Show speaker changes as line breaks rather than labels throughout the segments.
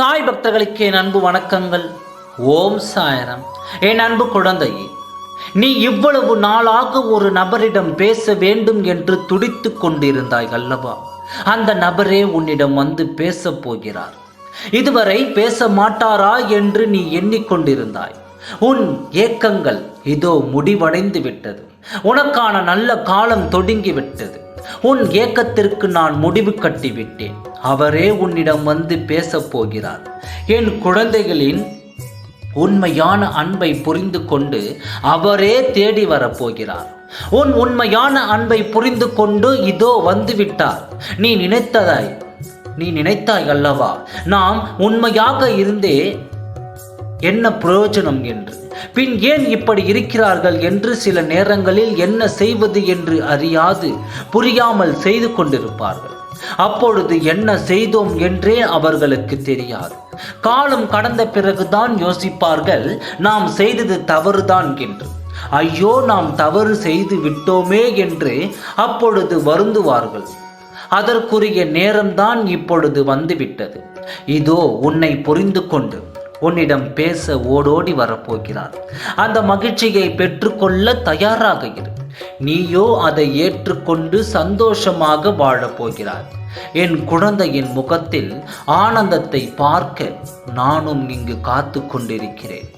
பக்தர்களுக்கு என் அன்பு வணக்கங்கள். ஓம் சாயரம். என் அன்பு குழந்தையே நீ இவ்வளவு நாளாக ஒரு நபரிடம் பேச வேண்டும் என்று துடித்து கொண்டிருந்தாய் அல்லவா? அந்த நபரே உன்னிடம் வந்து பேசப் போகிறார். இதுவரை பேச மாட்டாரா என்று நீ எண்ணிக்கொண்டிருந்தாய். உன் ஏக்கங்கள் இதோ முடிவடைந்து விட்டது. உனக்கான நல்ல காலம் தொடங்கி விட்டது. உன் ஏக்கத்திற்கு நான் முடிவு கட்டிவிட்டேன். அவரே உன்னிடம் வந்து பேசப் போகிறார். என் குழந்தைகளின் உண்மையான அன்பை புரிந்து கொண்டு அவரே தேடி வரப்போகிறார் உன் உண்மையான அன்பை புரிந்து கொண்டு இதோ வந்துவிட்டார். நீ நினைத்ததாய் நீ நினைத்தாய் அல்லவா? நாம் உண்மையாக இருந்தே என்ன பிரயோஜனம் என்று? பின் ஏன் இப்படி இருக்கிறார்கள் என்று சில நேரங்களில் என்ன செய்வது என்று அறியாது புரியாமல் செய்து கொண்டிருப்பார்கள். அப்பொழுது என்ன செய்தோம் என்றே அவர்களுக்கு தெரியாது. காலம் கடந்த பிறகுதான் யோசிப்பார்கள் நாம் செய்தது தவறுதான் என்று. ஐயோ நாம் தவறு செய்து விட்டோமே என்று அப்பொழுது வருந்துவார்கள். அதற்குரிய நேரம்தான் இப்பொழுது வந்துவிட்டது. இதோ உன்னை புரிந்து கொண்டு உன்னிடம் பேச ஓடோடி வரப்போகிறார். அந்த மகிழ்ச்சியை பெற்றுக்கொள்ள தயாராக இரு. நீயோ அதை ஏற்றுக்கொண்டு சந்தோஷமாக வாழப் போகிறார் என் குழந்தையின் முகத்தில் ஆனந்தத்தை பார்க்க நானும் இங்கு காத்து கொண்டிருக்கிறேன்.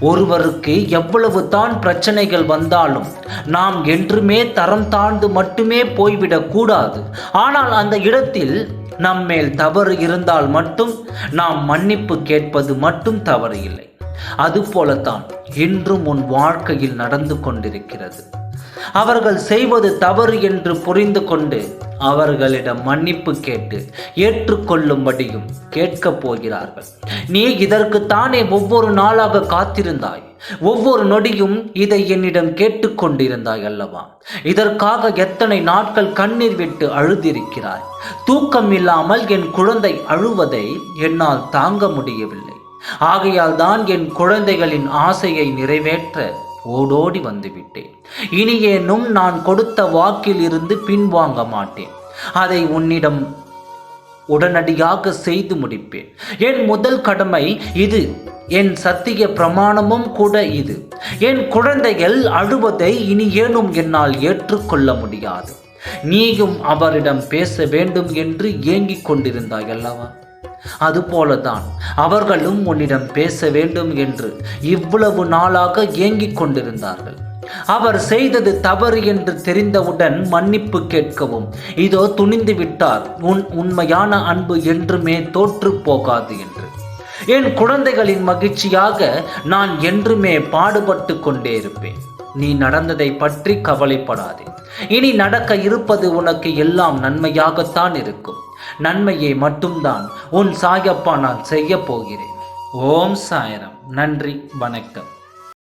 ஒருவருக்கு எவ்வளவு தான் பிரச்சனைகள் வந்தாலும் நாம் என்றுமே தரம் தாழ்ந்து மட்டுமே போய்விடக் கூடாது. ஆனால் அந்த இடத்தில் நம்மேல் தவறு இருந்தால் மட்டும் நாம் மன்னிப்பு கேட்பது மட்டும் தவறு இல்லை. அதுபோலத்தான் இன்றும் உன் வாழ்க்கையில் நடந்து கொண்டிருக்கிறது. அவர்கள் செய்வது தவறு என்று புரிந்து கொண்டு அவர்களிடம் மன்னிப்பு கேட்டு ஏற்றுக்கொள்ளும்படியும் கேட்கப் போகிறார்கள். நீ இதற்கு தானே ஒவ்வொரு நாளாக காத்திருந்தாய். ஒவ்வொரு நொடியும் இதை என்னிடம் கேட்டுக்கொண்டிருந்தாய் அல்லவா? இதற்காக எத்தனை நாட்கள் கண்ணீர் விட்டு அழுதிருக்கிறாய்? தூக்கம் இல்லாமல் என் குழந்தை அழுவதை என்னால் தாங்க முடியவில்லை. ஆகையால் தான் என் குழந்தைகளின் ஆசையை நிறைவேற்ற ஓடோடி வந்துவிட்டேன். இனியேனும் நான் கொடுத்த வாக்கில் இருந்து பின்வாங்க மாட்டேன். அதை உன்னிடம் உடனடியாக செய்து முடிப்பேன். என் முதல் கடமை இது. என் சத்திய பிரமாணமும் கூட இது. என் குழந்தைகள் அழுவதை இனி ஏனும் என்னால் ஏற்றுக்கொள்ள முடியாது. நீயும் அவரிடம் பேச வேண்டும் என்று ஏங்கிக் கொண்டிருந்தாய் அல்லவா? அதுபோலதான் அவர்களும் உன்னிடம் பேச வேண்டும் என்று இவ்வளவு நாளாக ஏங்கிக் கொண்டிருந்தார்கள். அவர் செய்தது தவறு என்று தெரிந்தவுடன் மன்னிப்பு கேட்கவும் இதோ துணிந்து விட்டார் உன் உண்மையான அன்பு என்றுமே தோற்று போகாது என்று. என் குழந்தைகளின் மகிழ்ச்சியாக நான் என்றுமே பாடுபட்டு கொண்டே இருப்பேன். நீ நடந்ததை பற்றி கவலைப்படாதே. இனி நடக்க இருப்பது உனக்கு எல்லாம் நன்மையாகத்தான் இருக்கும். நன்மையை மட்டும்தான் உன் சாயப்பா நான் செய்ய போகிறேன். ஓம் சாயரம். நன்றி வணக்கம்.